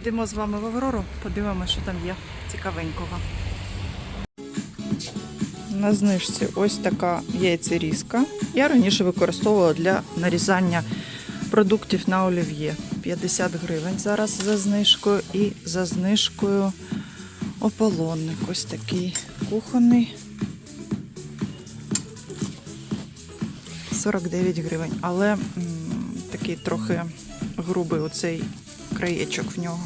Йдемо з вами в Аврору, подивимося, що там є цікавенького. На знижці ось така яйцерізка. Я раніше використовувала для нарізання продуктів на олів'є. 50 гривень зараз за знижкою і за знижкою ополонник. Ось такий кухонний. 49 гривень. Але м, такий трохи грубий оцей краєчок в нього.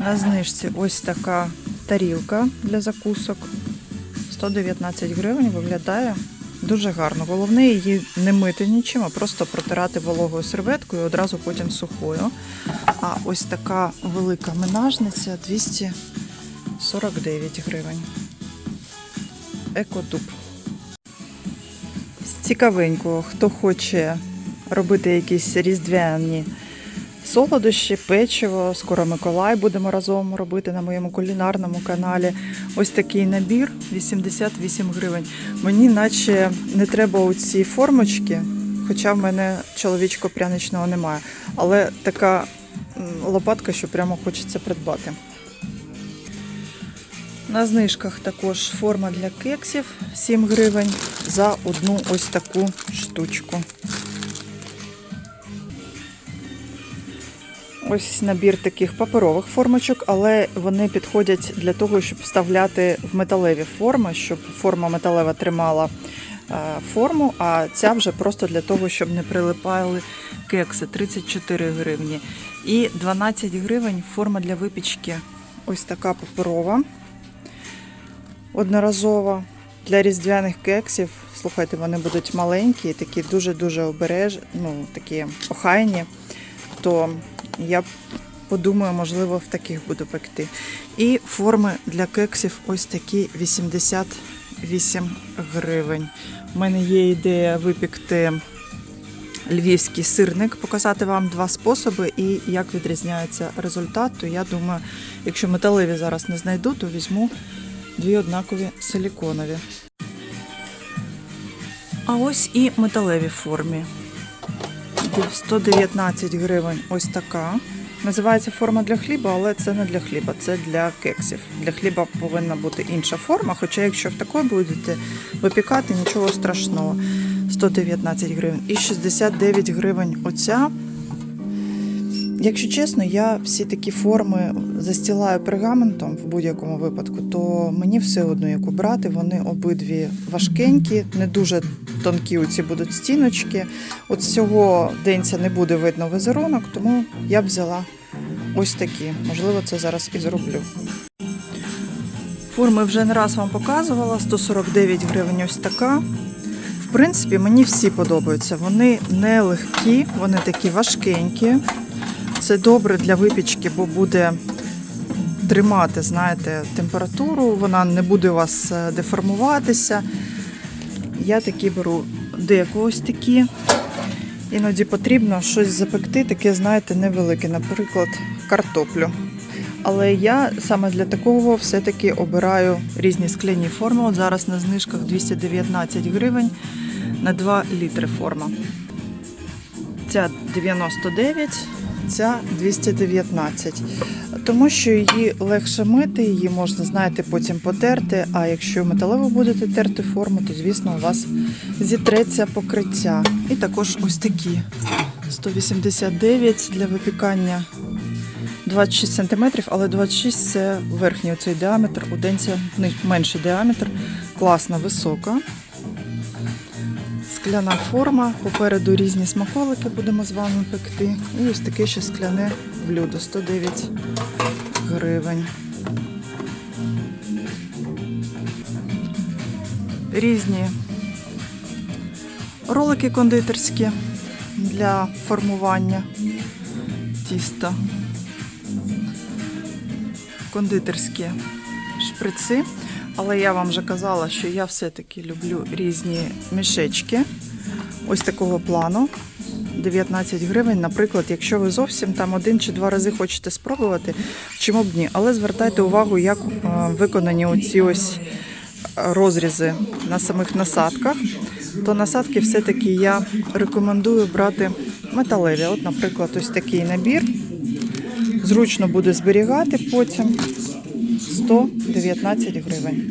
На знижці ось така тарілка для закусок. 119 гривень виглядає дуже гарно. Головне її не мити нічим, а просто протирати вологою серветкою і одразу потім сухою. А ось така велика менажниця 249 гривень. Екотуб. З цікавенького, хто хоче робити якісь різдвяні солодощі, печиво. Скоро Миколай будемо разом робити на моєму кулінарному каналі. Ось такий набір 88 гривень. Мені наче не треба оці формочки, хоча в мене чоловічко пряничного немає. Але така лопатка, що прямо хочеться придбати. На знижках також форма для кексів 7 гривень за одну ось таку штучку. Ось набір таких паперових формочок, але вони підходять для того, щоб вставляти в металеві форми, щоб форма металева тримала е, форму, а ця вже просто для того, щоб не прилипали кекси 34 гривні. І 12 гривень форма для випічки. Ось така паперова, одноразова. Для різдвяних кексів, слухайте, вони будуть маленькі, такі дуже-дуже обережні, ну, такі охайні. То я подумаю, можливо, в таких буду пекти. І форми для кексів ось такі 88 гривень. У мене є ідея випікти львівський сирник, показати вам два способи і як відрізняється результат. То я думаю, якщо металеві зараз не знайду, то візьму дві однакові силіконові. А ось і металеві в формі. 119 гривень ось така. Називається форма для хліба, але це не для хліба, це для кексів. Для хліба повинна бути інша форма, хоча якщо в такої будете випікати, нічого страшного. 119 гривень. І 69 гривень оця. Якщо чесно, я всі такі форми застілаю пергаментом в будь-якому випадку, то мені все одно яку брати. Вони обидві важкенькі, не дуже тонкі оці будуть стіночки. От з цього денця не буде видно візерунок, тому я б взяла ось такі. Можливо, це зараз і зроблю. Форми вже не раз вам показувала. 149 гривень ось така. В принципі, мені всі подобаються. Вони не легкі, вони такі важкенькі. Це добре для випічки, бо буде тримати, знаєте, температуру, вона не буде у вас е, деформуватися. Я такі беру деко ось такі. Іноді потрібно щось запекти, таке, знаєте, невелике, наприклад, картоплю. Але я саме для такого все-таки обираю різні скляні форми. От зараз на знижках 219 гривень на 2 літри форма. Ця 99, ця 219. Тому що її легше мити, її можна, знаєте, потім потерти. А якщо металево будете терти форму, то звісно у вас зітреться покриття. І також ось такі 189 для випікання 26 см, але 26 це верхній оцей діаметр, у денця менший діаметр, класна, висока. Скляна форма, попереду різні смаколики будемо з вами пекти. І ось таке ще скляне блюдо 109 гривень. Різні ролики кондитерські для формування тіста. Кондитерські шприци. Але я вам вже казала, що я все-таки люблю різні мішечки. Ось такого плану. 19 гривень, наприклад, якщо ви зовсім там один чи два рази хочете спробувати, чому б ні. Але звертайте увагу, як е, виконані оці ось розрізи на самих насадках. То насадки все-таки я рекомендую брати металеві. От, наприклад, ось такий набір Зручно буде зберігати потім 119 гривень.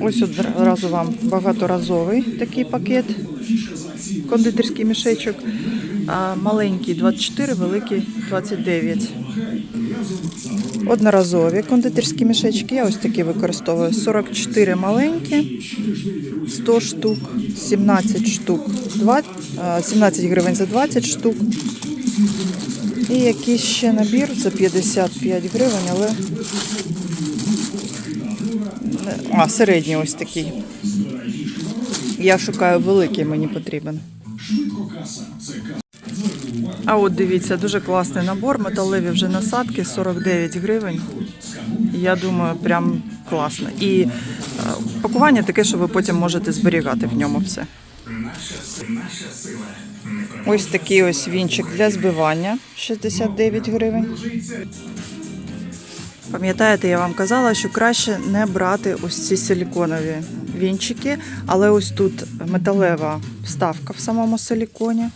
Ось одразу вам багаторазовий такий пакет, кондитерський мішечок. А маленький 24, великий 29. Одноразові кондитерські мішечки. Я ось такі використовую. 44 маленькі, 100 штук, 17 штук, 20, 17 гривень за 20 штук. І якийсь ще набір за 55 гривень, але. А, середній ось такий. Я шукаю великий, мені потрібен. А от дивіться, дуже класний набор. Металеві вже насадки 49 гривень. Я думаю, прям класно. І е, пакування таке, що ви потім можете зберігати в ньому все. Ось такий ось вінчик для збивання 69 гривень. Пам'ятаєте, я вам казала, що краще не брати ось ці силіконові вінчики, але ось тут металева вставка в самому силіконі.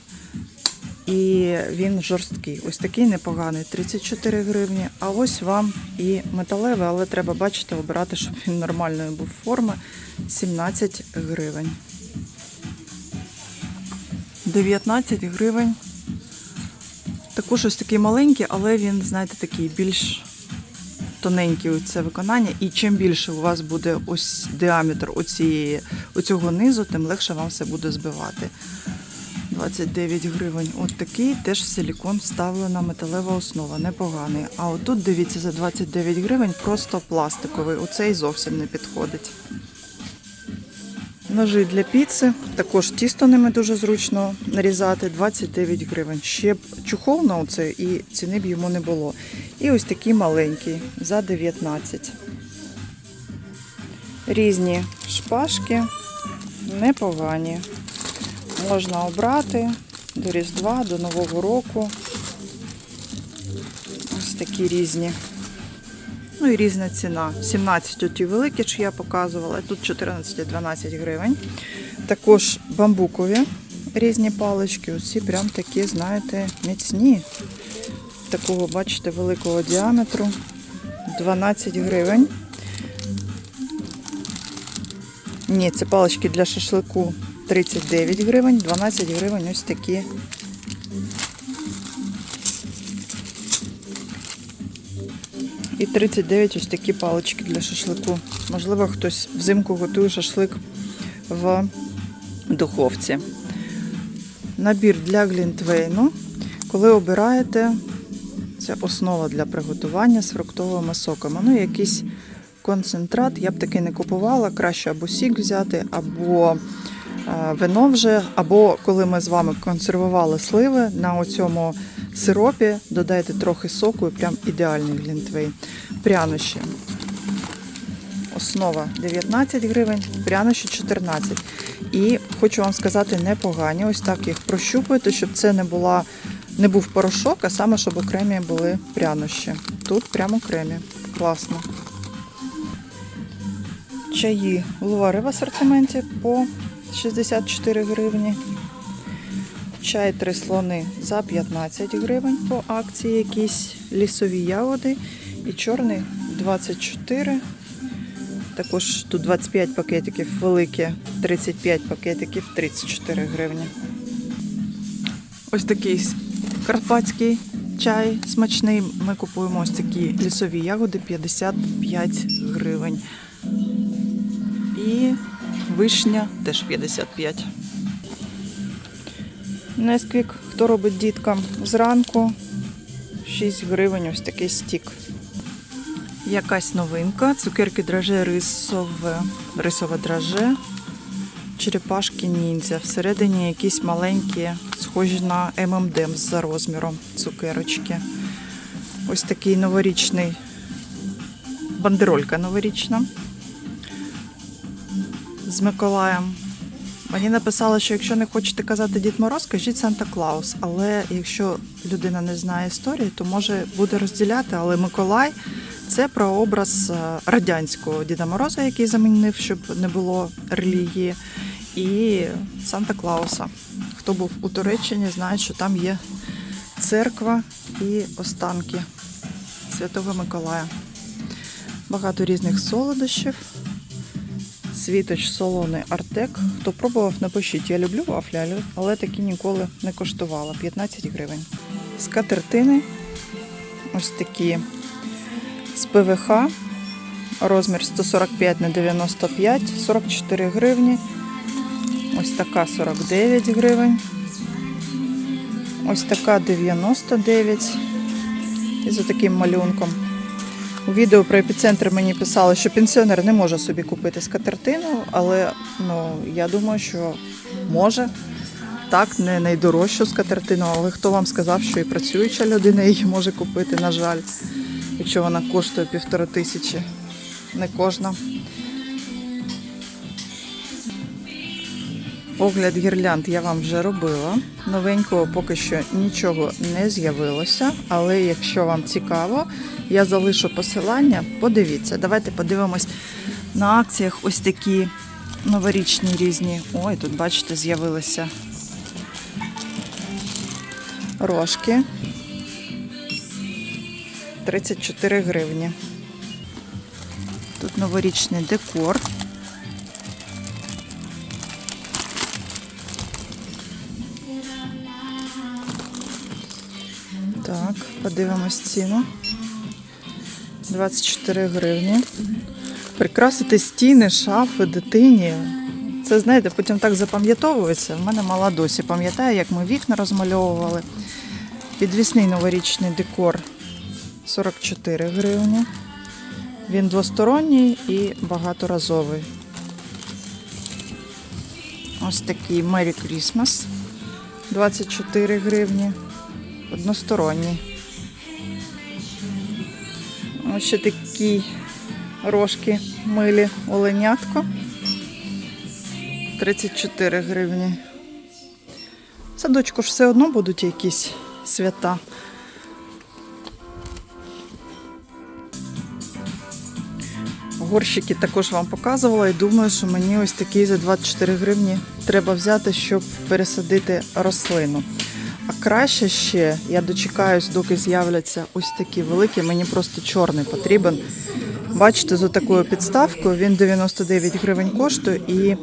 І він жорсткий. Ось такий непоганий 34 гривні. А ось вам і металевий, але треба бачити, обирати, щоб він нормальної був форми 17 гривень. 19 гривень. Також ось такий маленький, але він, знаєте, такий більш тоненький це виконання. І чим більше у вас буде ось діаметр оцієї, оцього низу, тим легше вам все буде збивати. 29 гривень. От такий теж силікон вставлена металева основа, непоганий. А отут, дивіться, за 29 гривень просто пластиковий. Оцей зовсім не підходить. Ножи для піци, також тісто ними дуже зручно нарізати, 29 гривень. Ще б чухол на оце і ціни б йому не було. І ось такий маленький за 19. Різні шпажки, непогані. Можна обрати до Різдва, до Нового року. Ось такі різні. Ну і різна ціна. 17 оті великі, що я показувала, тут 14-12 гривень. Також бамбукові різні палички. Оці прям такі, знаєте, міцні. Такого, бачите, великого діаметру. 12 гривень. Ні, це палички для шашлику 39 гривень, 12 гривень ось такі. І 39 ось такі палички для шашлику. Можливо, хтось взимку готує шашлик в духовці. Набір для глінтвейну. Коли обираєте, це основа для приготування з фруктовими соками. Ну, якийсь концентрат. Я б такий не купувала. Краще або сік взяти, або е, вино вже, або коли ми з вами консервували сливи на оцьому сиропі, додайте трохи соку і прям ідеальний глінтвейн. Прянощі. Основа 19 гривень, прянощі 14. І хочу вам сказати, непогані. Ось так їх прощупуєте, щоб це не була. Не був порошок, а саме, щоб окремі були прянощі. Тут прямо окремі. Класно. Чаї лувари в асортименті по 64 гривні. Чай три слони за 15 гривень по акції якісь лісові ягоди. І чорний 24. Також тут 25 пакетиків великі, 35 пакетиків 34 гривні. Ось такий карпатський чай смачний. Ми купуємо ось такі лісові ягоди 55 гривень. І вишня теж 55. Несквік, хто робить діткам зранку 6 гривень ось такий стік. Якась новинка. Цукерки драже рисове, рисове драже. Черепашки ніндзя. Всередині якісь маленькі, схожі на ММД за розміром цукерочки. Ось такий новорічний бандеролька новорічна з Миколаєм. Мені написали, що якщо не хочете казати Дід Мороз, кажіть Санта Клаус. Але якщо людина не знає історії, то може буде розділяти. Але Миколай це про образ е, радянського Діда Мороза, який замінив, щоб не було релігії, і Санта Клауса. Хто був у Туреччині, знає, що там є церква і останки Святого Миколая. Багато різних солодощів. Світоч солоний Артек. Хто пробував, напишіть. Я люблю вафлі, але- такі ніколи не коштувала. 15 гривень. Скатертини. Ось такі з ПВХ. Розмір 145 на 95, 44 гривні. Ось така 49 гривень. Ось така 99 із таким малюнком. У відео про епіцентр мені писали, що пенсіонер не може собі купити скатертину, але ну, я думаю, що може. Так, не найдорожчу скатертину, але хто вам сказав, що і працююча людина її може купити, на жаль, якщо вона коштує півтори тисячі. Не кожна. Огляд гірлянд я вам вже робила. Новенького поки що нічого не з'явилося, але якщо вам цікаво, я залишу посилання. Подивіться. Давайте подивимось на акціях ось такі новорічні різні. Ой, тут, бачите, з'явилися рожки. 34 гривні. Тут новорічний декор. Так, подивимось ціну. 24 гривні. Прикрасити стіни, шафи, дитині. Це, знаєте, потім так запам'ятовується. В мене мала досі пам'ятає, як ми вікна розмальовували. Підвісний новорічний декор 44 гривні. Він двосторонній і багаторазовий. Ось такий Merry Christmas 24 гривні. Односторонній. Ось ще такі рожки милі оленятко. 34 гривні. В садочку ж все одно будуть якісь свята. Горщики також вам показувала і думаю, що мені ось такий за 24 гривні треба взяти, щоб пересадити рослину. А краще ще я дочекаюсь, доки з'являться ось такі великі. Мені просто чорний потрібен. Бачите, за такою підставкою він 99 гривень коштує і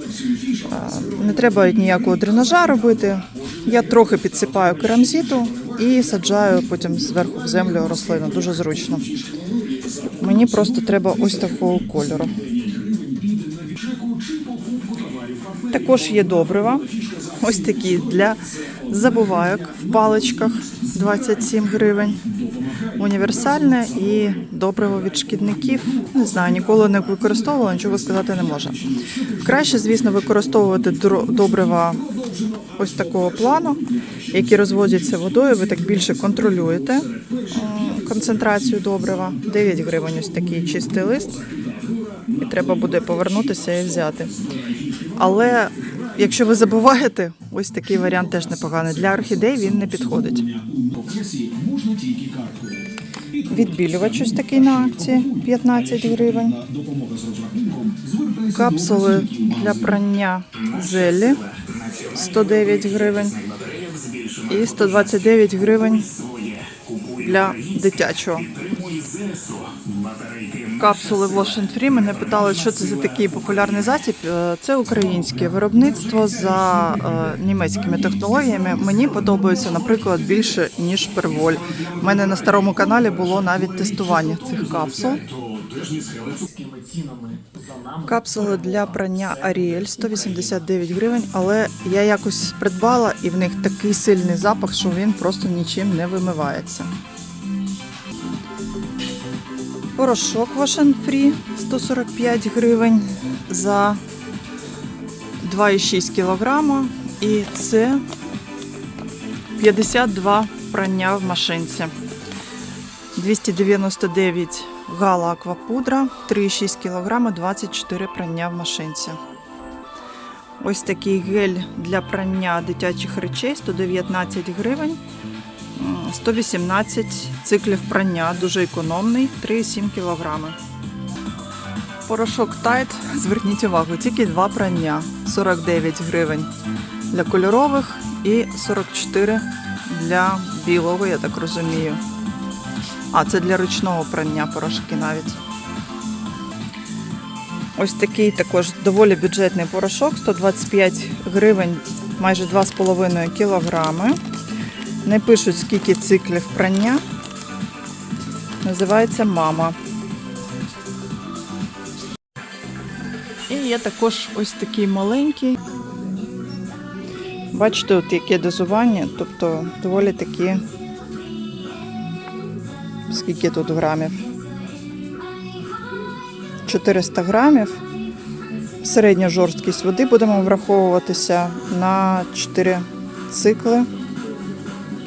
а, не треба ніякого дренажа робити. Я трохи підсипаю керамзиту і саджаю потім зверху в землю рослину. Дуже зручно. Мені просто треба ось такого кольору. Також є добрива. Ось такі для забувайок в паличках 27 гривень. Універсальне і добриво від шкідників. Не знаю, ніколи не використовувала, нічого сказати не можу. Краще, звісно, використовувати добрива ось такого плану, які розводяться водою. Ви так більше контролюєте концентрацію добрива. 9 гривень ось такий чистий лист. І треба буде повернутися і взяти. Але якщо ви забуваєте, ось такий варіант теж непоганий. Для орхідей він не підходить. Відбілювач ось такий на акції 15 гривень. Капсули для прання зелі 109 гривень. І 129 гривень для дитячого. Капсули Wash Free. Мене питали, що це за такий популярний засіб. Е, Це українське виробництво за е, німецькими технологіями. Мені подобається, наприклад, більше ніж перволь. У мене на старому каналі було навіть тестування цих капсул. Капсули для прання Ariel 189 гривень, але я якось придбала і в них такий сильний запах, що він просто нічим не вимивається. Порошок and Free 145 гривень за 2,6 кг. І це 52 прання в машинці. 299 гала аквапудра, 3,6 кг, 24 прання в машинці. Ось такий гель для прання дитячих речей 119 гривень. М, 118 циклів прання, дуже економний, 3,7 кг. Порошок Tide, зверніть увагу, тільки два прання, 49 гривень для кольорових і 44 для білого, я так розумію. А, це для ручного прання порошки навіть. Ось такий також доволі бюджетний порошок, 125 гривень, майже 2,5 кілограми. Не пишуть, скільки циклів прання. Називається мама. І є також ось такий маленький. Бачите, от яке дозування, тобто доволі такі. Скільки тут грамів? 400 грамів. Середню жорсткість води будемо враховуватися на 4 цикли.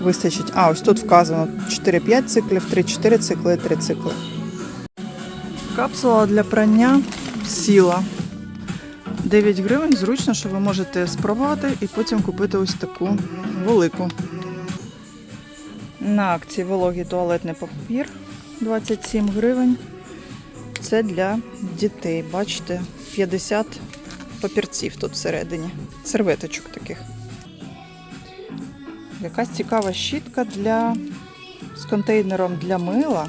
Вистачить. А, ось тут вказано 4-5 циклів, 3-4 цикли, 3 цикли. Капсула для прання сіла. 9 гривень. Зручно, що ви можете спробувати і потім купити ось таку велику. На акції вологий туалетний папір 27 гривень. Це для дітей. Бачите, 50 папірців тут всередині. Серветочок таких. Якась цікава щітка для з контейнером для мила.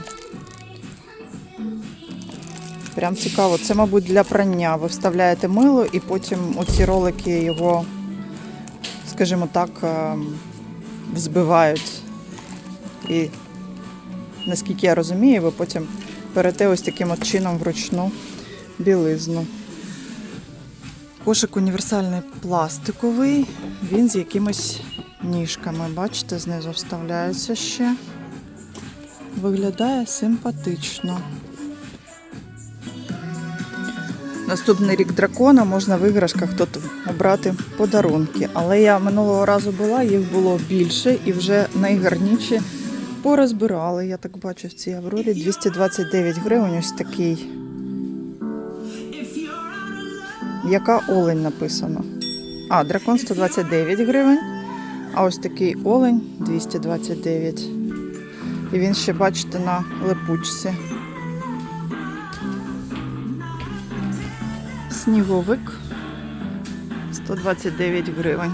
Прям цікаво. Це, мабуть, для прання. Ви вставляєте мило і потім оці ролики його, скажімо так, ем, взбивають. І наскільки я розумію, ви потім берете ось таким от чином вручну білизну. Кошик універсальний пластиковий, він з якимись ніжками. Бачите, знизу вставляється ще. Виглядає симпатично. Наступний рік дракона можна в іграшках тут обрати подарунки. Але я минулого разу була, їх було більше і вже найгарніші порозбирали. Я так бачу в цій аврорі 229 гривень. Ось такий. Яка олень написано? А, дракон 129 гривень. А ось такий олень 229. І він ще, бачите, на липучці. Сніговик 129 гривень.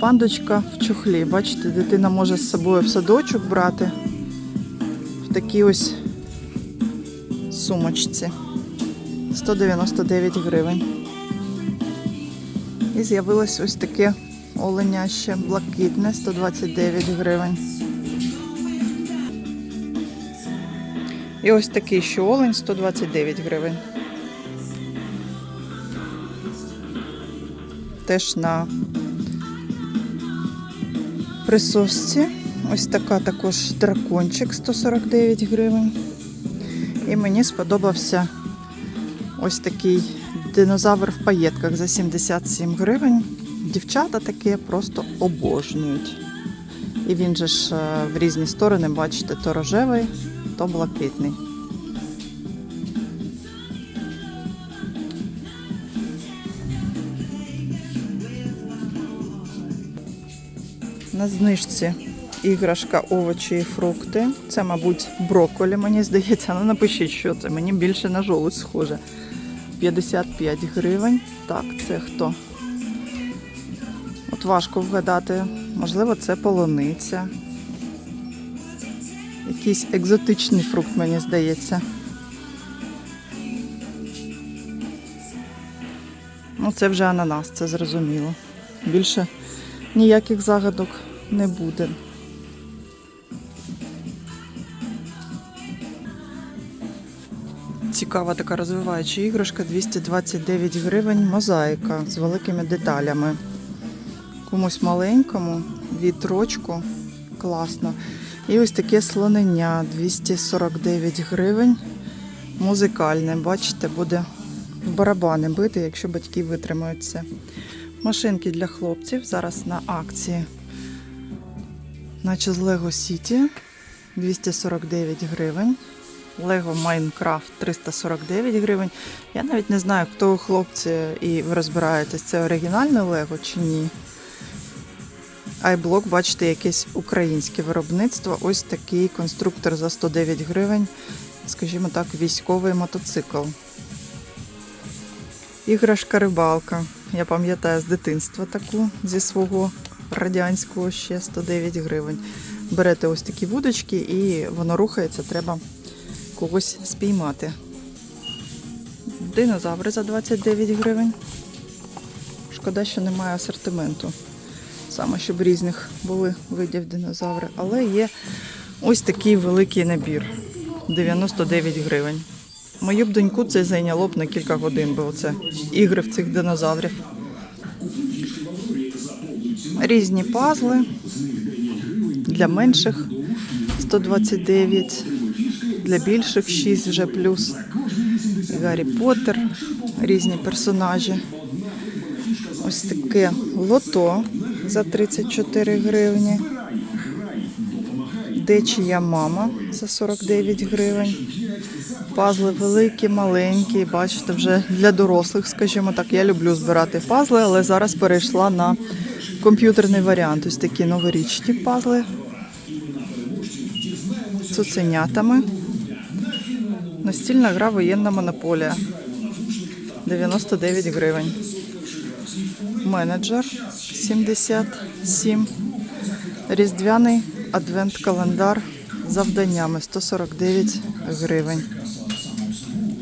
Пандочка в чохлі. Бачите, дитина може з собою в садочок брати в такій ось сумочці. 199 гривень. І з'явилось ось таке оленя ще блакитне 129 гривень. І ось такий ще олень 129 гривень. Теж на присосці. Ось така також дракончик 149 гривень. І мені сподобався ось такий динозавр в паєтках за 77 гривень. Дівчата таке просто обожнюють. І він же ж е, в різні сторони, бачите, то рожевий, то блакитний. На знижці іграшка, овочі і фрукти. Це, мабуть, брокколі, мені здається. Ну напишіть, що це. Мені більше на жолудь схоже. 55 гривень. Так, це хто? От важко вгадати. Можливо, це полуниця. Якийсь екзотичний фрукт, мені здається. Ну, це вже ананас, це зрозуміло. Більше ніяких загадок не буде. Цікава така розвиваюча іграшка 229 гривень, мозаїка з великими деталями. Комусь маленькому, вітрочку, класно. І ось таке слонення 249 гривень. Музикальне, бачите, буде в барабани бити, якщо батьки витримають це. Машинки для хлопців зараз на акції. Наче з Lego City 249 гривень. Lego Minecraft 349 гривень. Я навіть не знаю, хто хлопці і ви розбираєтесь, це оригінальне Lego чи ні. Айблок, бачите, якесь українське виробництво. Ось такий конструктор за 109 гривень. Скажімо так, військовий мотоцикл. Іграшка рибалка. Я пам'ятаю з дитинства таку зі свого радянського ще 109 гривень. Берете ось такі вудочки і воно рухається, треба когось спіймати. Динозаври за 29 гривень. Шкода, що немає асортименту. Саме щоб різних були видів динозаври. Але є ось такий великий набір 99 гривень. Мою б доньку це зайняло б на кілька годин, бо це ігри в цих динозаврів. Різні пазли для менших 129, для більших 6 вже плюс. Гаррі Поттер, різні персонажі. Ось таке лото за 34 гривні. Де чия мама за 49 гривень. Пазли великі, маленькі. Бачите, вже для дорослих, скажімо так. Я люблю збирати пазли, але зараз перейшла на комп'ютерний варіант. Ось такі новорічні пазли. Цуценятами. Настільна гра воєнна монополія. 99 гривень. Менеджер 77. Різдвяний адвент-календар з завданнями 149 гривень.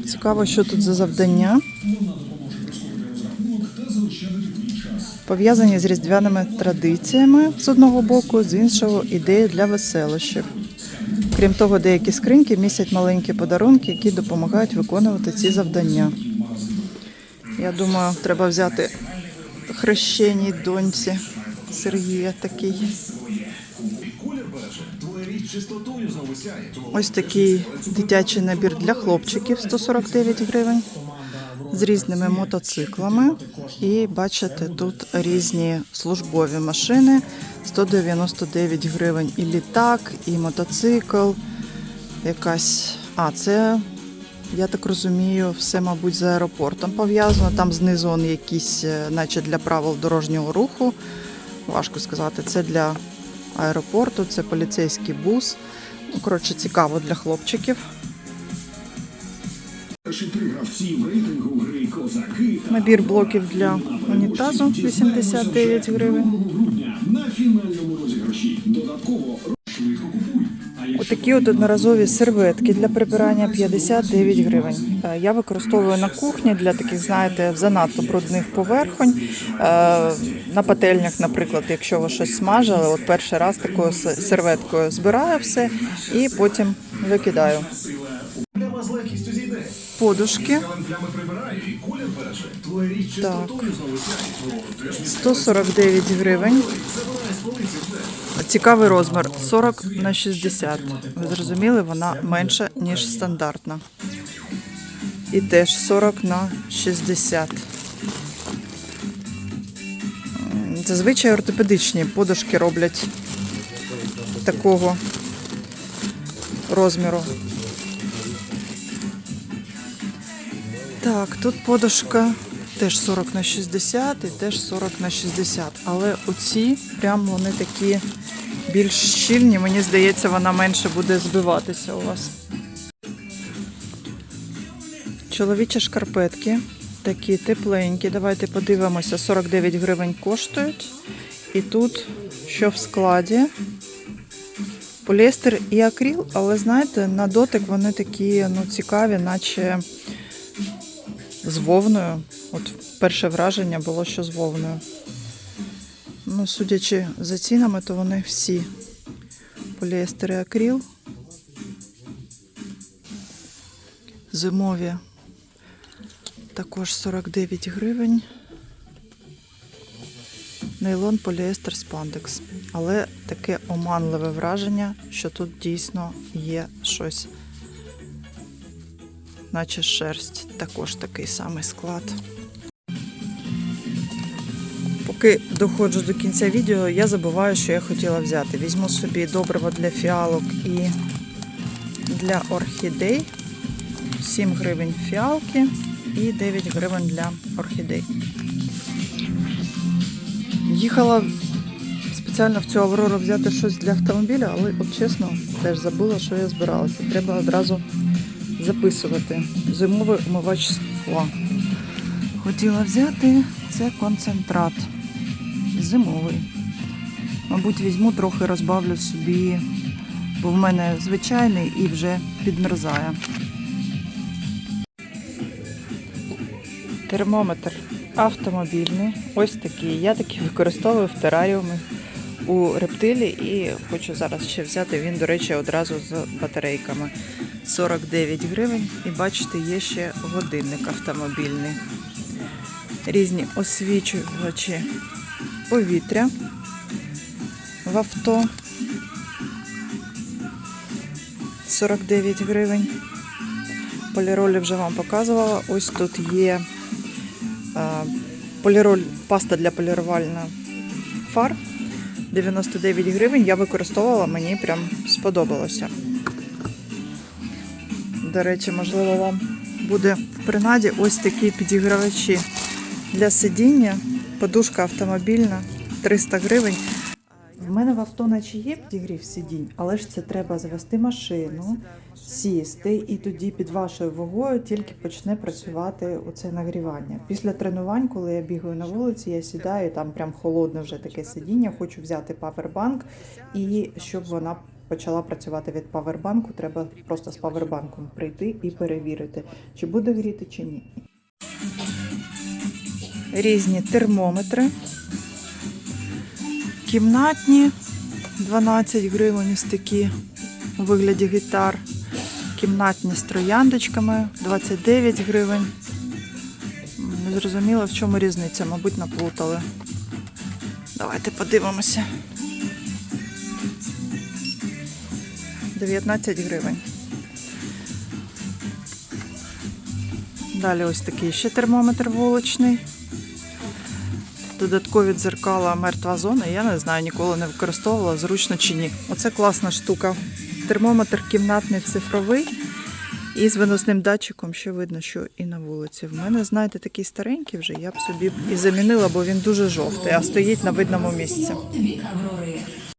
Цікаво, що тут за завдання. Пов'язані з різдвяними традиціями з одного боку, з іншого ідеї для веселощів. Крім того, деякі скриньки містять маленькі подарунки, які допомагають виконувати ці завдання. Я думаю, треба взяти хрещеній доньці Сергія такий. Ось такий дитячий набір для хлопчиків 149 гривень з різними мотоциклами. І бачите, тут різні службові машини 199 гривень. І літак, і мотоцикл. Якась. А, це, я так розумію, все, мабуть, з аеропортом пов'язано. Там знизу он якісь, е, наче для правил дорожнього руху. Важко сказати, це для аеропорту, це поліцейський бус. Ну, коротше, цікаво для хлопчиків. Перші три гравці в рейтингу гри козаки та Набір блоків для унітазу 89 гривень. на фінальному розіграші. Додатково швидко купуй. Отакі от одноразові серветки для прибирання 59 гривень. Е, Я використовую на кухні для таких, знаєте, занадто брудних поверхонь. Е, На пательнях, наприклад, якщо ви щось смажили, от перший раз такою серветкою збираю все і потім викидаю. О, теж 149 гривень. Цікавий розмір 40 на 60. Ви зрозуміли, вона менша, ніж стандартна. І теж 40 на 60. Зазвичай ортопедичні подушки роблять такого розміру. Так, тут подушка теж 40 на 60 і теж 40 на 60. Але оці прям вони такі більш щільні. Мені здається, вона менше буде збиватися у вас. Чоловічі шкарпетки такі тепленькі. Давайте подивимося, 49 гривень коштують. І тут що в складі? Поліестер і акріл, але знаєте, на дотик вони такі ну, цікаві, наче з вовною. От перше враження було, що з вовною. Ну, судячи за цінами, то вони всі поліестер і акріл. Зимові також 49 гривень. Нейлон, поліестер, спандекс. Але таке оманливе враження, що тут дійсно є щось наче шерсть, також такий самий склад. Поки доходжу до кінця відео, я забуваю, що я хотіла взяти. Візьму собі добриво для фіалок і для орхідей. 7 гривень фіалки і 9 гривень для орхідей. Їхала спеціально в цю Аврору взяти щось для автомобіля, але от чесно, теж забула, що я збиралася. Треба одразу записувати. Зимовий умивач скла. Хотіла взяти це концентрат. Зимовий. Мабуть, візьму трохи розбавлю собі, бо в мене звичайний і вже підмерзає. Термометр автомобільний. Ось такий. Я такий використовую в тераріумі у рептилі і хочу зараз ще взяти. Він, до речі, одразу з батарейками. 49 гривень. І бачите, є ще годинник автомобільний. Різні освічувачі повітря в авто. 49 гривень. Поліролі вже вам показувала. Ось тут є е, поліроль, паста для полірувальних фар. 99 гривень. Я використовувала, мені прям сподобалося. До речі, можливо, вам буде в принаді ось такі підігравачі для сидіння. Подушка автомобільна 300 гривень. В мене в авто наче є підігрів сидінь, але ж це треба завести машину, сісти, і тоді під вашою вагою тільки почне працювати оце нагрівання. Після тренувань, коли я бігаю на вулиці, я сідаю, там прям холодне вже таке сидіння. Хочу взяти павербанк, і щоб вона почала працювати від павербанку, треба просто з павербанком прийти і перевірити, чи буде гріти чи ні. Різні термометри. Кімнатні 12 гривень ось такі у вигляді гітар. Кімнатні з трояндочками 29 гривень. Не зрозуміло, в чому різниця, мабуть, наплутали. Давайте подивимося. 19 гривень. Далі ось такий ще термометр вуличний. Додаткові дзеркала мертва зона. Я не знаю, ніколи не використовувала, зручно чи ні. Оце класна штука. Термометр кімнатний цифровий і з виносним датчиком, що видно, що і на вулиці. В мене, знаєте, такий старенький вже, я б собі і замінила, бо він дуже жовтий, а стоїть на видному місці.